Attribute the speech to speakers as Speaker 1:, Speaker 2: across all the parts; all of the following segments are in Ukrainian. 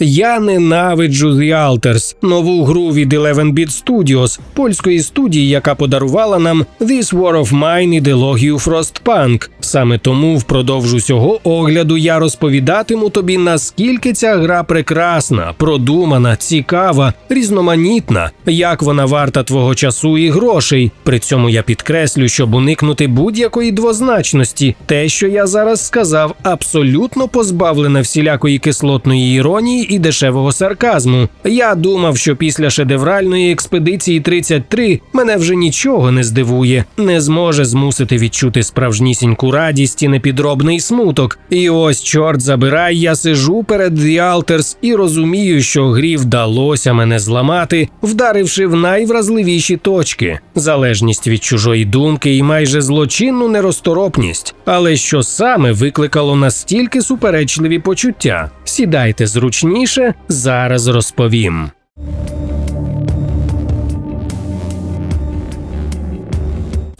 Speaker 1: Я ненавиджу The Alters, нову гру від 11-Bit Studios, польської студії, яка подарувала нам This War of Mine ідеологію Frostpunk. Саме тому впродовж усього огляду я розповідатиму тобі, наскільки ця гра прекрасна, продумана, цікава, різноманітна, як вона варта твого часу і грошей. При цьому я підкреслю, щоб уникнути будь-якої двозначності. Те, що я зараз сказав, абсолютно позбавлене всілякої кислотної іронії і дешевого сарказму. Я думав, що після шедевральної експедиції 33 мене вже нічого не здивує, не зможе змусити відчути справжнісіньку радість і непідробний смуток. І ось, чорт забирай, я сижу перед Alters і розумію, що грі вдалося мене зламати, вдаривши в найвразливіші точки: залежність від чужої думки і майже злочинну неросторопність. Але що саме викликало настільки суперечливі почуття? Сідайте зручніше, зараз розповім.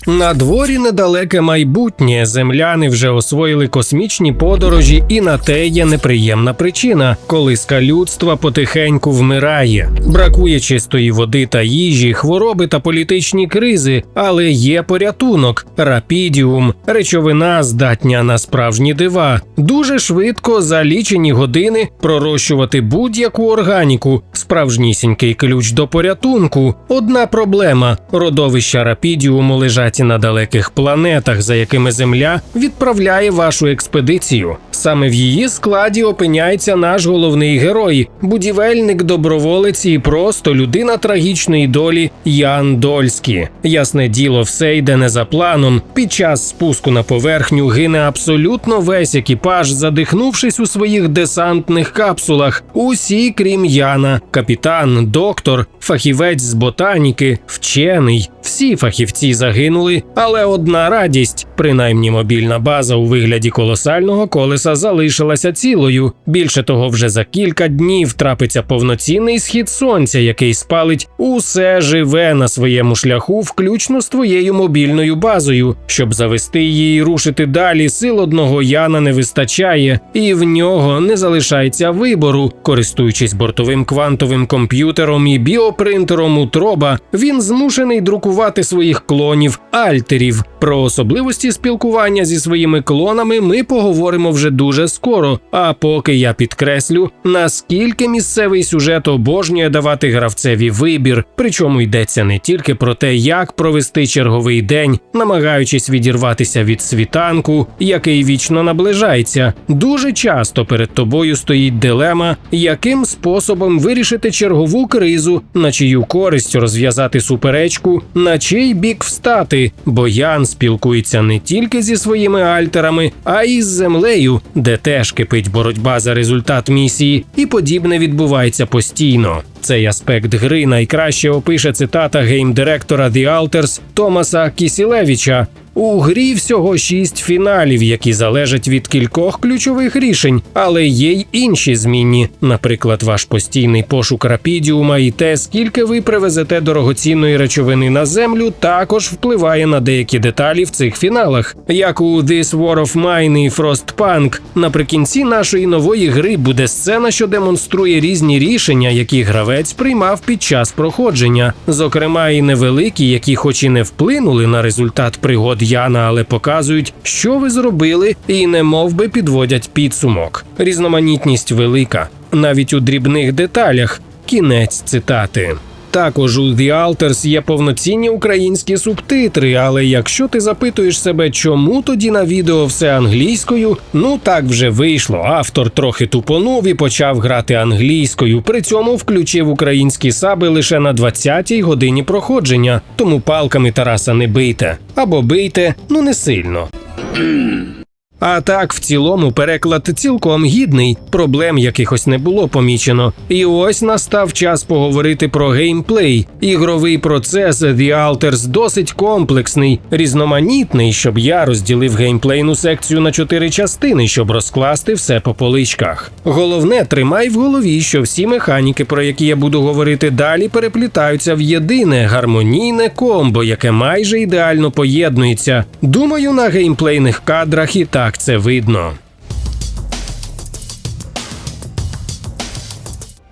Speaker 1: На дворі недалеке майбутнє земляни вже освоїли космічні подорожі, і на те є неприємна причина, колиска людства потихеньку вмирає. Бракує чистої води та їжі, хвороби та політичні кризи, але є порятунок, рапідіум, речовина здатня на справжні дива. Дуже швидко за лічені години пророщувати будь-яку органіку, справжнісінький ключ до порятунку. Одна проблема: родовища рапідіуму лежать на далеких планетах, за якими Земля відправляє вашу експедицію. Саме в її складі опиняється наш головний герой, будівельник, доброволець і просто людина трагічної долі Ян Дольський. Ясне діло, все йде не за планом. Під час спуску на поверхню гине абсолютно весь екіпаж, задихнувшись у своїх десантних капсулах. Усі, крім Яна, капітан, доктор, фахівець з ботаніки, вчений. Всі фахівці загинули, але одна радість, принаймні мобільна база у вигляді колосального колеса залишилася цілою. Більше того, вже за кілька днів трапиться повноцінний схід сонця, який спалить усе живе на своєму шляху, включно з твоєю мобільною базою. Щоб завести її рушити далі, сил одного Яна не вистачає, і в нього не залишається вибору. Користуючись бортовим квантовим комп'ютером і біопринтером утроба, він змушений друкувати своїх клонів альтерів. Про особливості спілкування зі своїми клонами ми поговоримо вже дуже скоро. А поки я підкреслю, наскільки місцевий сюжет обожнює давати гравцеві вибір, причому йдеться не тільки про те, як провести черговий день, намагаючись відірватися від світанку, який вічно наближається. Дуже часто перед тобою стоїть дилема, яким способом вирішити чергову кризу, на чию користь розв'язати суперечку, на чий бік встати, бо Ян спілкується не тільки зі своїми альтерами, а й з землею, де теж кипить боротьба за результат місії, і подібне відбувається постійно. Цей аспект гри найкраще опише цитата геймдиректора The Alters Томаса Кісілевича. У грі всього шість фіналів, які залежать від кількох ключових рішень, але є й інші змінні. Наприклад, ваш постійний пошук рапідіума і те, скільки ви привезете дорогоцінної речовини на землю, також впливає на деякі деталі в цих фіналах. Як у This War of Mine і Frostpunk, наприкінці нашої нової гри буде сцена, що демонструє різні рішення, які гравець приймав під час проходження, зокрема і невеликі, які, хоч і не вплинули на результат пригод. Яна, але показують, що ви зробили, і не мов би підводять підсумок. Різноманітність велика, навіть у дрібних деталях. Кінець цитати. Також у The Alters є повноцінні українські субтитри, але якщо ти запитуєш себе, чому тоді на відео все англійською, ну так вже вийшло. Автор трохи тупонув і почав грати англійською. При цьому включив українські саби лише на 20-й годині проходження. Тому палками Тараса не бийте або бийте, ну не сильно. А так, в цілому, переклад цілком гідний, проблем якихось не було помічено. І ось настав час поговорити про геймплей. Ігровий процес The Alters досить комплексний, різноманітний, щоб я розділив геймплейну секцію на чотири частини, щоб розкласти все по поличках. Головне, тримай в голові, що всі механіки, про які я буду говорити далі, переплітаються в єдине гармонійне комбо, яке майже ідеально поєднується. Думаю, на геймплейних кадрах і так це видно.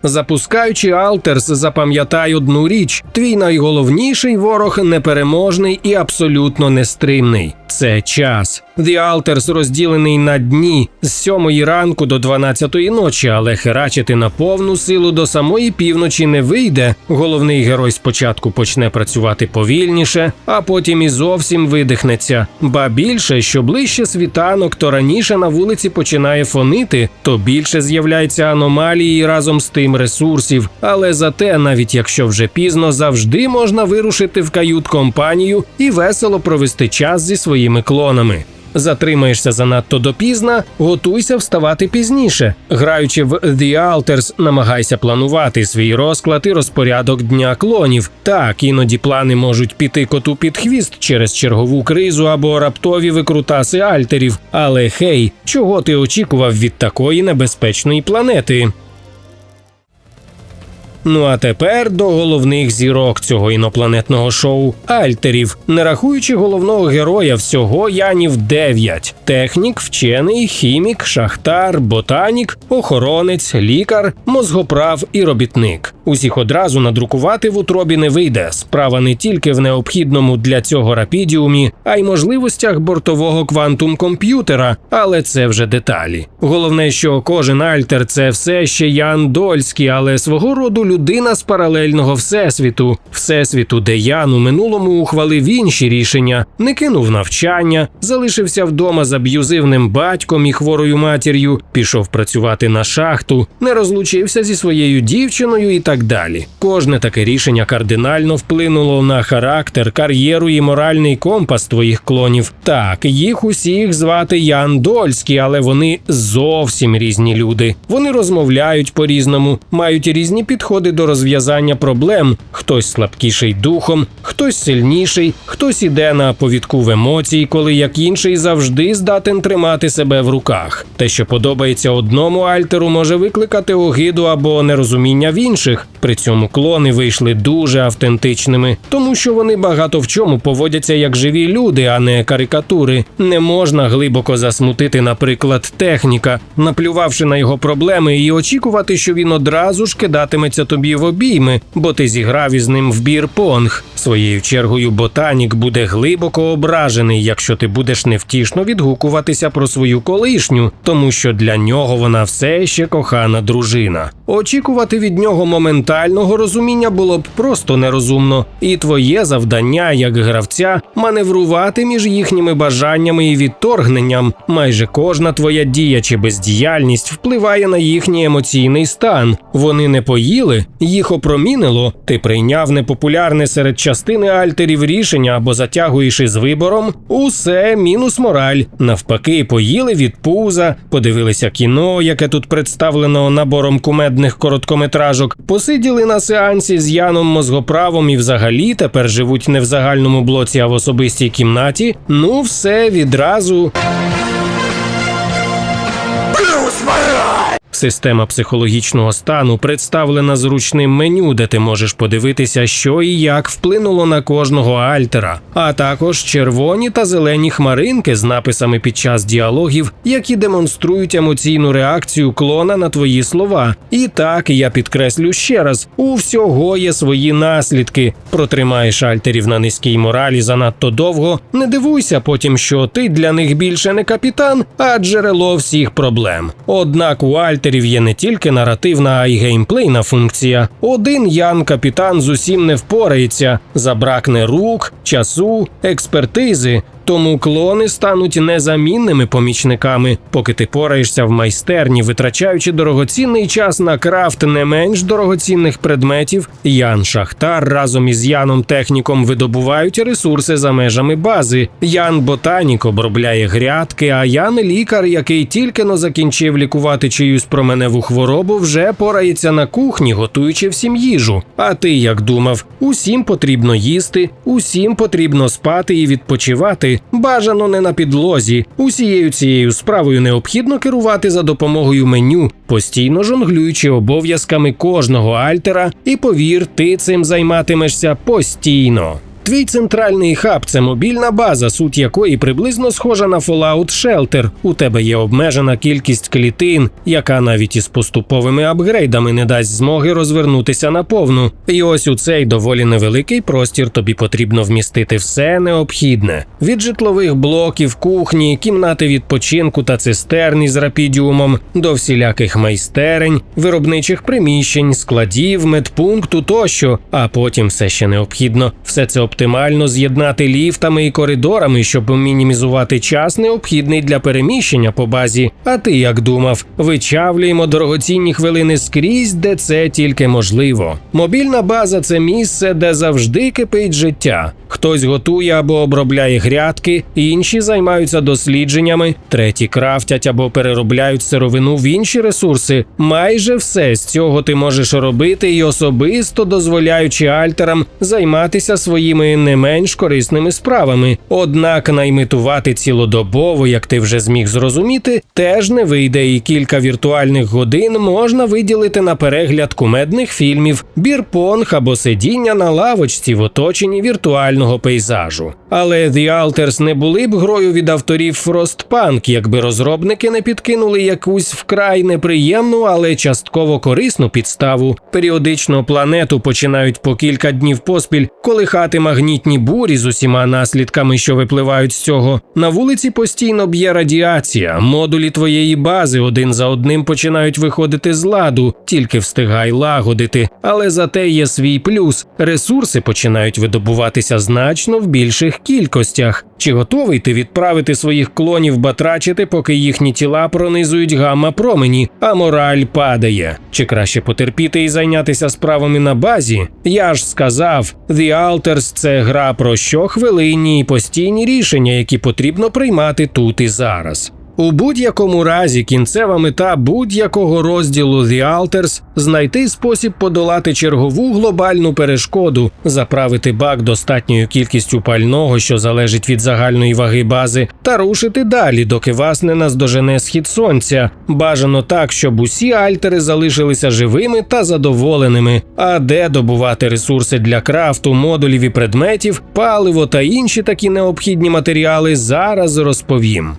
Speaker 1: Запускаючи Алтерс, запам'ятай одну річ: твій найголовніший ворог непереможний і абсолютно нестримний. Це час. The Alters розділений на дні з 7 ранку до 12 ночі, але херачити на повну силу до самої півночі не вийде. Головний герой спочатку почне працювати повільніше, а потім і зовсім видихнеться. Ба більше, що ближче світанок, то раніше на вулиці починає фонити, то більше з'являється аномалії разом з тим ресурсів. Але зате, навіть якщо вже пізно, завжди можна вирушити в кают-компанію і весело провести час зі своїми клонами. Затримаєшся занадто допізно, готуйся вставати пізніше. Граючи в The Alters, намагайся планувати свій розклад і розпорядок дня клонів. Так, іноді плани можуть піти коту під хвіст через чергову кризу або раптові викрутаси альтерів. Але хей, чого ти очікував від такої небезпечної планети? Ну а тепер до головних зірок цього інопланетного шоу Альтерів, не рахуючи головного героя, всього янів 9. технік, вчений, хімік, шахтар, ботанік, охоронець, лікар, мозгоправ і робітник. Усіх одразу надрукувати в утробі не вийде. Справа не тільки в необхідному для цього рапідіумі, а й можливостях бортового квантум комп'ютера, але це вже деталі. Головне, що кожен альтер це все ще Ян Дольський, але свого роду людина з паралельного всесвіту, всесвіту, де Ян у минулому ухвалив інші рішення, не кинув навчання, залишився вдома з аб'юзивним батьком і хворою матір'ю, пішов працювати на шахту, не розлучився зі своєю дівчиною і так далі. Кожне таке рішення кардинально вплинуло на характер, кар'єру і моральний компас твоїх клонів. Так, їх усіх звати Ян Дольський, але вони зовсім різні люди. Вони розмовляють по-різному, мають різні підходи до розв'язання проблем. Хтось слабкіший духом, хтось сильніший, хтось іде на повідку в емоцій, коли як інший завжди здатен тримати себе в руках. Те, що подобається одному альтеру, може викликати огиду або нерозуміння в інших. При цьому клони вийшли дуже автентичними, тому що вони багато в чому поводяться як живі люди, а не карикатури. Не можна глибоко засмутити, наприклад, техніка, наплювавши на його проблеми, і очікувати, що він одразу ж кидатиметься тобі в обійми, бо ти зіграв із ним в бір-понг. Своєю чергою ботанік буде глибоко ображений, якщо ти будеш невтішно відгукуватися про свою колишню, тому що для нього вона все ще кохана дружина. Очікувати від нього моментального розуміння було б просто нерозумно, і твоє завдання як гравця маневрувати між їхніми бажаннями і відторгненням. Майже кожна твоя дія чи бездіяльність впливає на їхній емоційний стан. Вони не поїли, їх опромінило. Ти прийняв непопулярне серед частини альтерів рішення або затягуєш із вибором. Усе мінус мораль. Навпаки, поїли від пуза, подивилися кіно, яке тут представлено набором кумедних короткометражок. Посиділи на сеансі з Яном Мозгоправом і взагалі тепер живуть не в загальному блоці, а в особистій кімнаті. Ну, все відразу. Система психологічного стану представлена зручним меню, де ти можеш подивитися, що і як вплинуло на кожного альтера, а також червоні та зелені хмаринки з написами під час діалогів, які демонструють емоційну реакцію клона на твої слова. І так я підкреслю ще раз: у всього є свої наслідки. Протримаєш альтерів на низькій моралі занадто довго. Не дивуйся потім, що ти для них більше не капітан, а джерело всіх проблем. Однак у альтерів є не тільки наративна, а й геймплейна функція. Один Ян капітан з усім не впорається, забракне рук, часу, експертизи. Тому клони стануть незамінними помічниками, поки ти пораєшся в майстерні, витрачаючи дорогоцінний час на крафт не менш дорогоцінних предметів. Ян Шахтар разом із Яном Техніком видобувають ресурси за межами бази. Ян Ботанік обробляє грядки, а Ян лікар, який тільки но закінчив лікувати чиюсь променеву хворобу, вже порається на кухні, готуючи всім їжу. А ти як думав, усім потрібно їсти, усім потрібно спати і відпочивати. Бажано не на підлозі. Усією цією справою необхідно керувати за допомогою меню, постійно жонглюючи обов'язками кожного альтера, і повір, ти цим займатимешся постійно. Твій центральний хаб це мобільна база, суть якої приблизно схожа на Fallout Shelter. У тебе є обмежена кількість клітин, яка навіть із поступовими апгрейдами не дасть змоги розвернутися наповну. І ось у цей доволі невеликий простір тобі потрібно вмістити все необхідне: від житлових блоків, кухні, кімнати відпочинку та цистерн із рапідіумом до всіляких майстерень, виробничих приміщень, складів, медпункту тощо. А потім все ще необхідно все це оптимально з'єднати ліфтами і коридорами, щоб мінімізувати час, необхідний для переміщення по базі. А ти як думав, вичавлюємо дорогоцінні хвилини скрізь, де це тільки можливо. Мобільна база це місце, де завжди кипить життя. Хтось готує або обробляє грядки, інші займаються дослідженнями, треті крафтять або переробляють сировину в інші ресурси. Майже все з цього ти можеш робити і особисто дозволяючи альтерам займатися своїми не менш корисними справами. Однак наймитувати цілодобово, як ти вже зміг зрозуміти, теж не вийде, і кілька віртуальних годин можна виділити на перегляд кумедних фільмів, бірпонг або сидіння на лавочці в оточенні віртуального пейзажу. Але The Alters не були б грою від авторів Frostpunk, якби розробники не підкинули якусь вкрай неприємну, але частково корисну підставу. Періодично планету починають по кілька днів поспіль колихати магнітні бурі з усіма наслідками, що випливають з цього. На вулиці постійно б'є радіація. Модулі твоєї бази один за одним починають виходити з ладу, тільки встигай лагодити. Але зате є свій плюс. Ресурси починають видобуватися значно в більших кількостях. Чи готовий ти відправити своїх клонів батрачити, поки їхні тіла пронизують гамма промені, а мораль падає? Чи краще потерпіти і зайнятися справами на базі? Я ж сказав, The Alters – це гра про щохвилинні і постійні рішення, які потрібно приймати тут і зараз. У будь-якому разі кінцева мета будь-якого розділу The Alters – знайти спосіб подолати чергову глобальну перешкоду, заправити бак достатньою кількістю пального, що залежить від загальної ваги бази, та рушити далі, доки вас не наздожене схід сонця. Бажано так, щоб усі альтери залишилися живими та задоволеними. А де добувати ресурси для крафту, модулів і предметів, паливо та інші такі необхідні матеріали зараз розповім.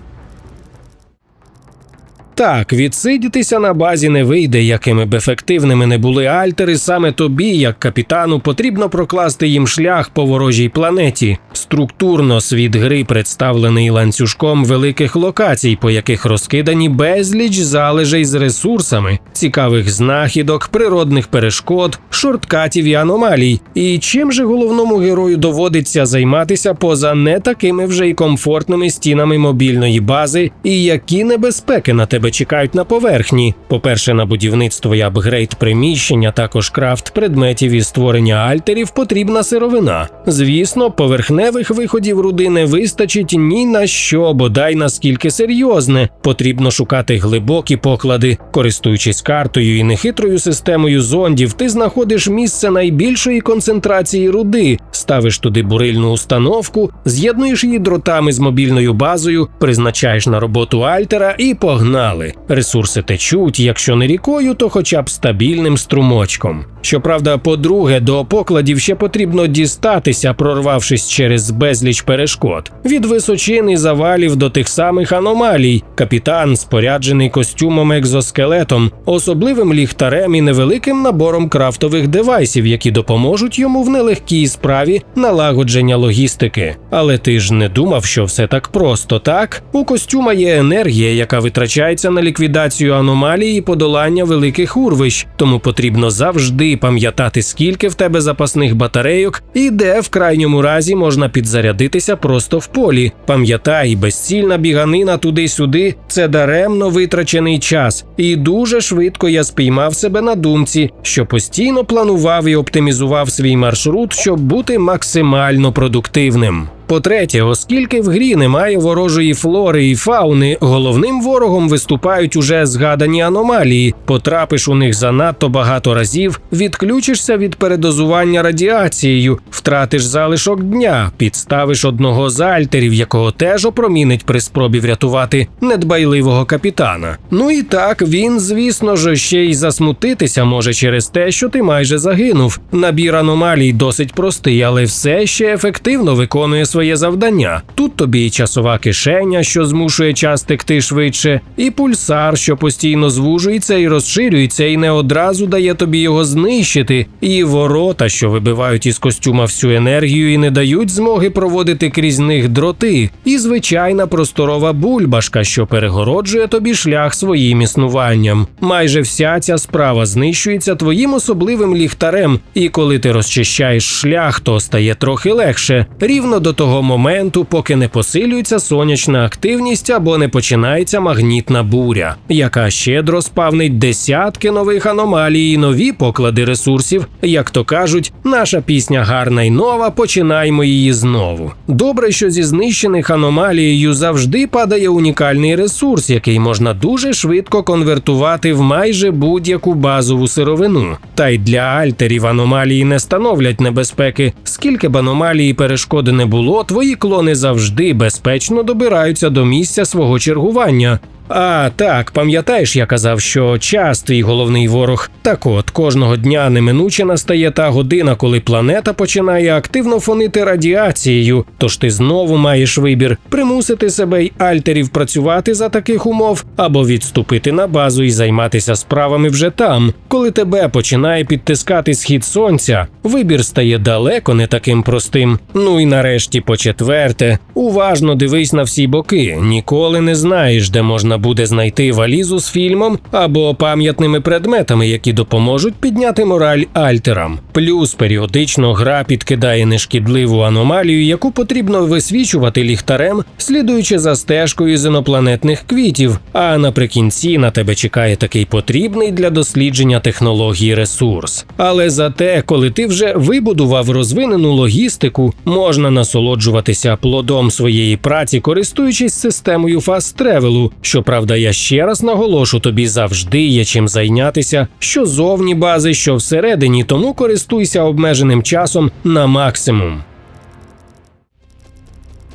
Speaker 1: Так, відсидітися на базі не вийде, якими б ефективними не були альтери. Саме тобі, як капітану, потрібно прокласти їм шлях по ворожій планеті. Структурно світ гри представлений ланцюжком великих локацій, по яких розкидані безліч залежей з ресурсами, цікавих знахідок, природних перешкод, шорткатів і аномалій. І чим же головному герою доводиться займатися поза не такими вже й комфортними стінами мобільної бази, і які небезпеки на тебе чекають на поверхні? По-перше, на будівництво і апгрейд приміщення, також крафт предметів і створення альтерів потрібна сировина. Звісно, поверхневих виходів руди не вистачить ні на що, бодай наскільки серйозне. Потрібно шукати глибокі поклади, користуючись картою і нехитрою системою зондів, ти знаходиш місце найбільшої концентрації руди, ставиш туди бурильну установку, з'єднуєш її дротами з мобільною базою, призначаєш на роботу альтера і погнали. Ресурси течуть, якщо не рікою, то хоча б стабільним струмочком. Щоправда, по-друге, до покладів ще потрібно дістатися, прорвавшись через безліч перешкод від височин завалів до тих самих аномалій. Капітан, споряджений костюмом екзоскелетом, особливим ліхтарем і невеликим набором крафтових девайсів, які допоможуть йому в нелегкій справі налагодження логістики. Але ти ж не думав, що все так просто, так? У костюма є енергія, яка витрачається на ліквідацію аномалій і подолання великих урвищ, тому потрібно завжди пам'ятати, скільки в тебе запасних батарейок і де в крайньому разі можна підзарядитися просто в полі. Пам'ятай, безцільна біганина туди-сюди це даремно витрачений час, і дуже швидко я спіймав себе на думці, що постійно планував і оптимізував свій маршрут, щоб бути максимально продуктивним. По-третє, оскільки в грі немає ворожої флори і фауни, головним ворогом виступають уже згадані аномалії. Потрапиш у них занадто багато разів, відключишся від передозування радіацією, втратиш залишок дня, підставиш одного з альтерів, якого теж опромінить при спробі врятувати недбайливого капітана. Ну і так він, звісно ж, ще й засмутитися може через те, що ти майже загинув. Набір аномалій досить простий, але все ще ефективно виконує своє завдання. Тут тобі і часова кишеня, що змушує час текти швидше, і пульсар, що постійно звужується і розширюється, і не одразу дає тобі його знищити, і ворота, що вибивають із костюма всю енергію і не дають змоги проводити крізь них дроти, і звичайна просторова бульбашка, що перегороджує тобі шлях своїм існуванням. Майже вся ця справа знищується твоїм особливим ліхтарем, і коли ти розчищаєш шлях, то стає трохи легше, рівно до того моменту, поки не посилюється сонячна активність або не починається магнітна буря, яка щедро спавнить десятки нових аномалій і нові поклади ресурсів. Як то кажуть, наша пісня гарна й нова, починаймо її знову. Добре, що зі знищених аномалією завжди падає унікальний ресурс, який можна дуже швидко конвертувати в майже будь-яку базову сировину. Та й для альтерів аномалії не становлять небезпеки. Скільки б аномалії перешкоди не було, твої клони завжди безпечно добираються до місця свого чергування. А так, пам'ятаєш, я казав, що час твій головний ворог. Так от кожного дня неминуче настає та година, коли планета починає активно фонити радіацією. Тож ти знову маєш вибір примусити себе й альтерів працювати за таких умов, або відступити на базу і займатися справами вже там. Коли тебе починає підтискати схід сонця, вибір стає далеко не таким простим. Ну і нарешті, по четверте, уважно дивись на всі боки. Ніколи не знаєш, де можна буде знайти валізу з фільмом або пам'ятними предметами, які допоможуть підняти мораль альтерам. Плюс періодично гра підкидає нешкідливу аномалію, яку потрібно висвічувати ліхтарем, слідуючи за стежкою з інопланетних квітів. А наприкінці на тебе чекає такий потрібний для дослідження технології ресурс. Але зате, коли ти вже вибудував розвинену логістику, можна насолоджуватися плодом своєї праці, користуючись системою фаст-тревелу, що Правда, я ще раз наголошу, тобі завжди є чим зайнятися, що зовні бази, що всередині, тому користуйся обмеженим часом на максимум.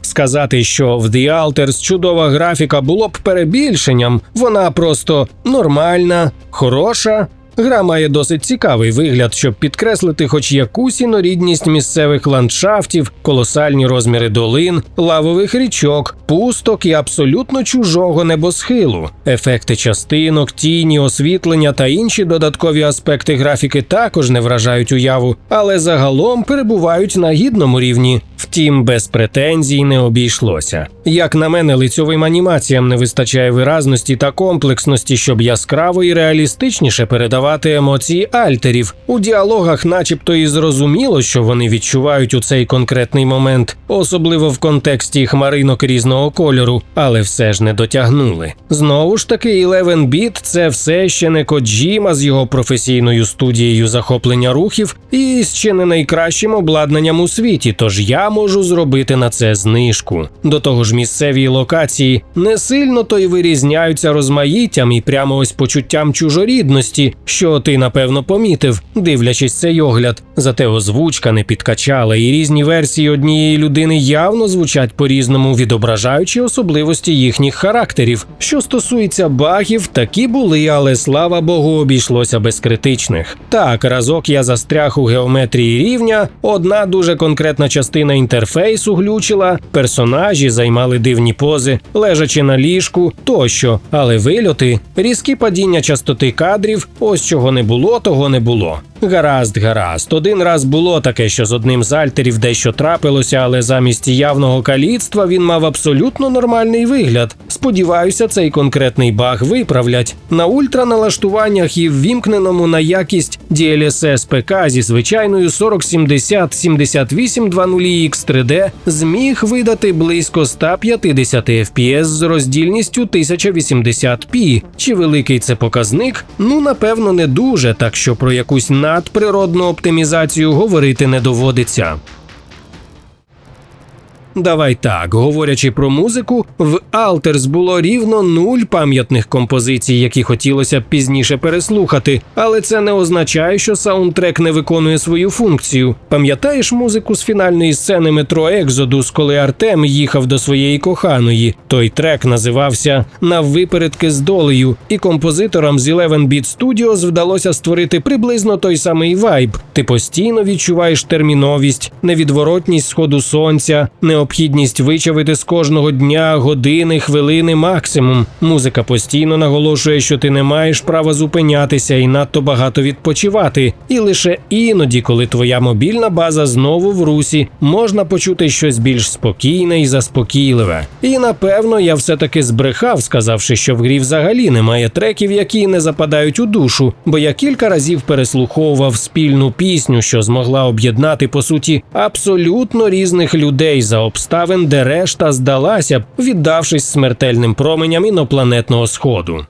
Speaker 1: Сказати, що в The Alters чудова графіка було б перебільшенням, вона просто нормальна, хороша. Гра має досить цікавий вигляд, щоб підкреслити хоч якусь інорідність місцевих ландшафтів, колосальні розміри долин, лавових річок, пусток і абсолютно чужого небосхилу. Ефекти частинок, тіні, освітлення та інші додаткові аспекти графіки також не вражають уяву, але загалом перебувають на гідному рівні. Втім, без претензій не обійшлося. Як на мене, лицьовим анімаціям не вистачає виразності та комплексності, щоб яскраво і реалістичніше передавати емоції альтерів. У діалогах, начебто, і зрозуміло, що вони відчувають у цей конкретний момент, особливо в контексті хмаринок різного кольору, але все ж не дотягнули. Знову ж таки, Eleven Beat – це все ще не Коджіма з його професійною студією захоплення рухів і ще не найкращим обладнанням у світі. Тож я можу зробити на це знижку. До того ж, місцеві локації не сильно то й вирізняються розмаїттям і прямо ось почуттям чужорідності, що ти напевно помітив, дивлячись цей огляд. Зате озвучка не підкачала, і різні версії однієї людини явно звучать по-різному, відображаючи особливості їхніх характерів. Що стосується багів, такі були, але слава Богу, обійшлося без критичних. Так, разок я застряг у геометрії рівня, одна дуже конкретна частина інтерфейсу глючила, персонажі займали дивні пози, лежачи на ліжку тощо, але вильоти, різкі падіння частоти кадрів, ось чого не було, того не було. Гаразд, гаразд. Один раз було таке, що з одним з альтерів дещо трапилося, але замість явного каліцтва він мав абсолютно нормальний вигляд. Сподіваюся, цей конкретний баг виправлять. На ультраналаштуваннях і ввімкненому на якість DLSS ПК зі звичайною 4070 7820X 3D зміг видати близько 150 FPS з роздільністю 1080p. Чи великий це показник? Ну напевно не дуже, так що про якусь надприродну оптимізацію говорити не доводиться. Давай так, говорячи про музику, в Альтерс було рівно нуль пам'ятних композицій, які хотілося б пізніше переслухати, але це не означає, що саундтрек не виконує свою функцію. Пам'ятаєш музику з фінальної сцени метро Екзодус, коли Артем їхав до своєї коханої? Той трек називався Наввипередки з долею, і композиторам з 11 Beat Studios вдалося створити приблизно той самий вайб. Ти постійно відчуваєш терміновість, невідворотність сходу сонця, необхідність вичавити з кожного дня години, хвилини, максимум. Музика постійно наголошує, що ти не маєш права зупинятися і надто багато відпочивати. І лише іноді, коли твоя мобільна база знову в русі, можна почути щось більш спокійне і заспокійливе. І напевно я все таки збрехав, сказавши, що в грі взагалі немає треків, які не западають у душу, бо я кілька разів переслуховував спільну пісню, що змогла об'єднати по суті абсолютно різних людей за обставин, де решта здалася б, віддавшись смертельним променям інопланетного сходу.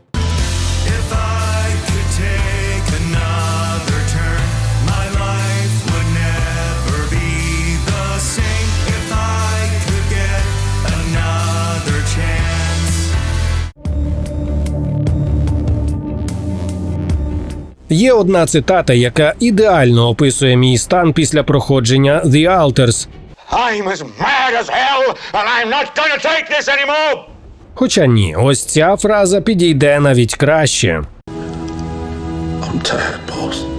Speaker 1: Є одна цитата, яка ідеально описує мій стан після проходження The Alters.
Speaker 2: I'm as mad as hell, and I'm not gonna take this anymore!
Speaker 1: Хоча ні, ось ця фраза підійде навіть краще.
Speaker 3: I'm tired, boss.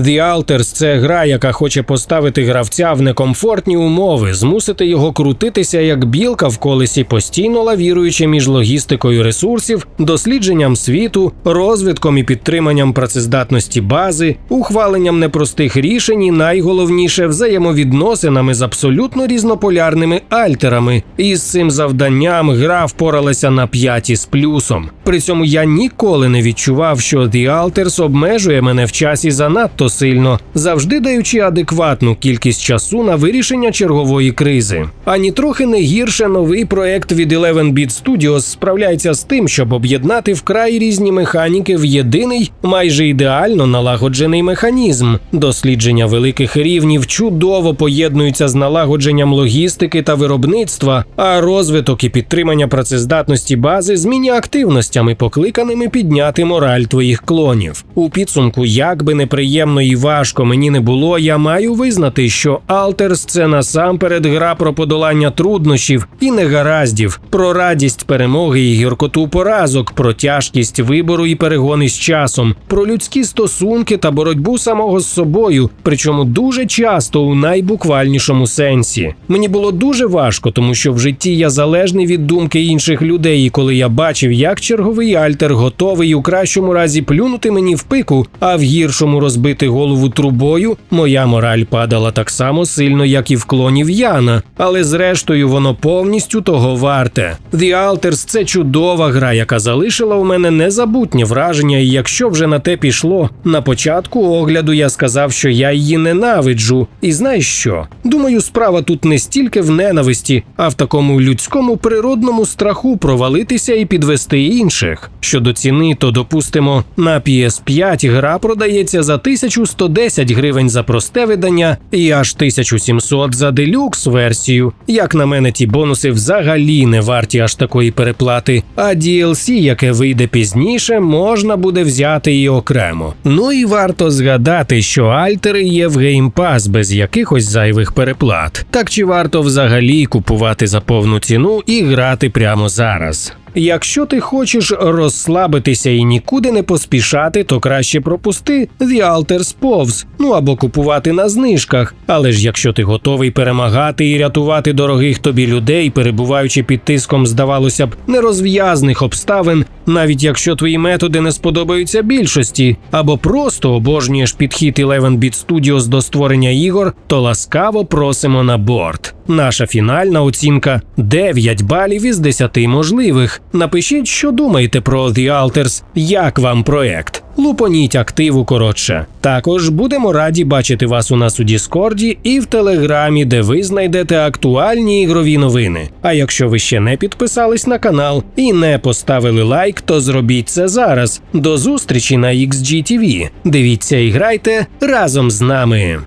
Speaker 1: The Alters – це гра, яка хоче поставити гравця в некомфортні умови, змусити його крутитися як білка в колесі, постійно лавіруючи між логістикою ресурсів, дослідженням світу, розвитком і підтриманням працездатності бази, ухваленням непростих рішень і найголовніше взаємовідносинами з абсолютно різнополярними альтерами. І з цим завданням гра впоралася на п'яті з плюсом. При цьому я ніколи не відчував, що The Alters обмежує мене в часі занадто сильно, завжди даючи адекватну кількість часу на вирішення чергової кризи. Ані трохи не гірше новий проект від 11 Bit Studios справляється з тим, щоб об'єднати вкрай різні механіки в єдиний, майже ідеально налагоджений механізм. Дослідження великих рівнів чудово поєднуються з налагодженням логістики та виробництва, а розвиток і підтримання працездатності бази з міні-активностями, покликаними підняти мораль твоїх клонів. У підсумку, як би неприємно і важко мені не було, я маю визнати, що Альтерс це насамперед гра про подолання труднощів і негараздів, про радість перемоги і гіркоту поразок, про тяжкість вибору і перегони з часом, про людські стосунки та боротьбу самого з собою, причому дуже часто у найбуквальнішому сенсі. Мені було дуже важко, тому що в житті я залежний від думки інших людей, і коли я бачив, як черговий альтер готовий у кращому разі плюнути мені в пику, а в гіршому розбити голову трубою, моя мораль падала так само сильно, як і в клонів Яна, але зрештою воно повністю того варте. The Alters – це чудова гра, яка залишила у мене незабутнє враження, і якщо вже на те пішло, на початку огляду я сказав, що я її ненавиджу. І знаєш що? Думаю, справа тут не стільки в ненависті, а в такому людському природному страху провалитися і підвести інших. Щодо ціни, то допустимо, на PS5 гра продається за 1110 гривень за просте видання і аж 1700 за делюкс версію. Як на мене, ті бонуси взагалі не варті аж такої переплати. А DLC, яке вийде пізніше, можна буде взяти і окремо. Ну і варто згадати, що альтери є в Pass без якихось зайвих переплат. Так чи варто взагалі купувати за повну ціну і грати прямо зараз? Якщо ти хочеш розслабитися і нікуди не поспішати, то краще пропусти The Alters повз, ну або купувати на знижках. Але ж якщо ти готовий перемагати і рятувати дорогих тобі людей, перебуваючи під тиском, здавалося б, нерозв'язних обставин, навіть якщо твої методи не сподобаються більшості, або просто обожнюєш підхід 11 Bit Studios до створення ігор, то ласкаво просимо на борт. Наша фінальна оцінка 9 балів із 10 можливих. Напишіть, що думаєте про The Alters, як вам проект. Лупоніть активу коротше. Також будемо раді бачити вас у нас у Діскорді і в Телеграмі, де ви знайдете актуальні ігрові новини. А якщо ви ще не підписались на канал і не поставили лайк, то зробіть це зараз. До зустрічі на XGTV. Дивіться і грайте разом з нами.